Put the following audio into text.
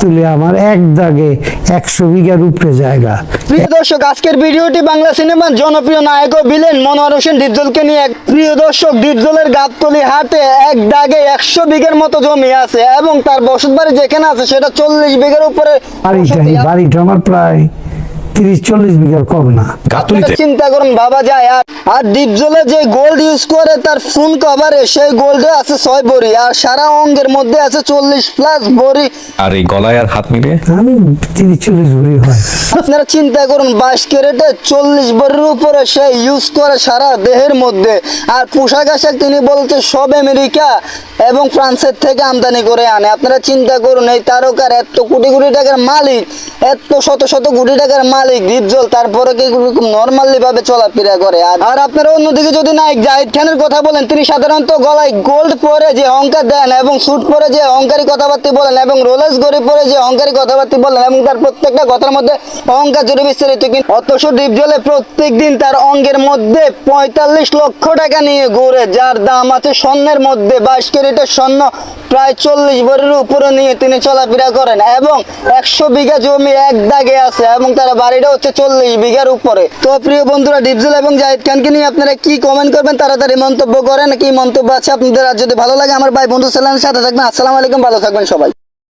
তুলে আমার এক দাগে একশো বিঘার উপরে জায়গা। প্রিয় দর্শক আজকের ভিডিওটি বাংলা সিনেমার জনপ্রিয় নায়ক ও ভিলেন মনোয়ার হোসেন ডিপজলকে নিয়ে এক প্রিয় দর্শক ডিপজলের গাবতলি হাটে এক দাগে একশো বিঘের মতো জমি আছে এবং তার বসত বাড়ি যেখানে আছে সেটা চল্লিশ বিঘের উপরে বাড়িটা বাড়িটা আমার প্রায় তিরিশ চল্লিশ বিঘার কম না। গাতুলিতে চিন্তা করুন ভাবা যায় আর আর ডিপজলে যে গোল্ড ইউজ করে তার ফোন কভারে সেই গোল্ডে আছে ছয় বড়ি আর সারা অঙ্গের মধ্যে আছে চল্লিশ প্লাস বড়ি। আর এই গলায় আর হাত মিলে? আমি তিরিশ চল্লিশ ভরি হয়। আপনারা চিন্তা করুন বাইশ ক্যারেটে চল্লিশ বড়ির উপরে সে ইউজ করে সারা দেহের মধ্যে। আর পোশাক আশাক তিনি বলছে সব আমেরিকা এবং ফ্রান্সের থেকে আমদানি করে আনে। আপনারা চিন্তা করুন এই তারকার এত কোটি কোটি টাকার মালিক এত শত শত কোটি টাকার মালিক ডিপজল তারপরে কি নর্মালি ভাবে চলাফেরা করে। আর আপনারা অন্যদিকে যদি নায়ক জাহিদ খানের কথা বলেন, তিনি সাধারণত গলায় গোল্ড পরে যে অহংকার দেন এবং স্যুট পরে যে অহংকারী বলেন এবং রোলেক্স ঘড়ি পরে যে অহংকারী বলেন এবং তার প্রত্যেকটা কথার মধ্যে অহংকার জুড়ে বিস্তারিত কিন্তু অথচ প্রত্যেক দিন তার অঙ্গের মধ্যে পঁয়তাল্লিশ লক্ষ টাকা নিয়ে ঘুরে, যার দাম আছে স্বর্ণের মধ্যে। বাইশ ক্যারেটের স্বর্ণ প্রায় চল্লিশ ভরির উপরে নিয়ে তিনি চলাফেরা করেন এবং একশো বিঘা জমি এক দাগে আছে এবং তার বাড়িটা হচ্ছে চল্লিশ বিঘার উপরে। তো প্রিয় বন্ধুরা, ডিপজল এবং জাহিদ খানকে নিয়ে আপনারা কি কমেন্ট করবেন তাড়াতাড়ি মন্তব্য করেন, কি মন্তব্য আছে আপনাদের আর যদি ভালো লাগে আমার ভাই বন্ধু চ্যানেলের সাথে থাকবেন। আসসালাম আলাইকুম, ভালো থাকবেন সবাই।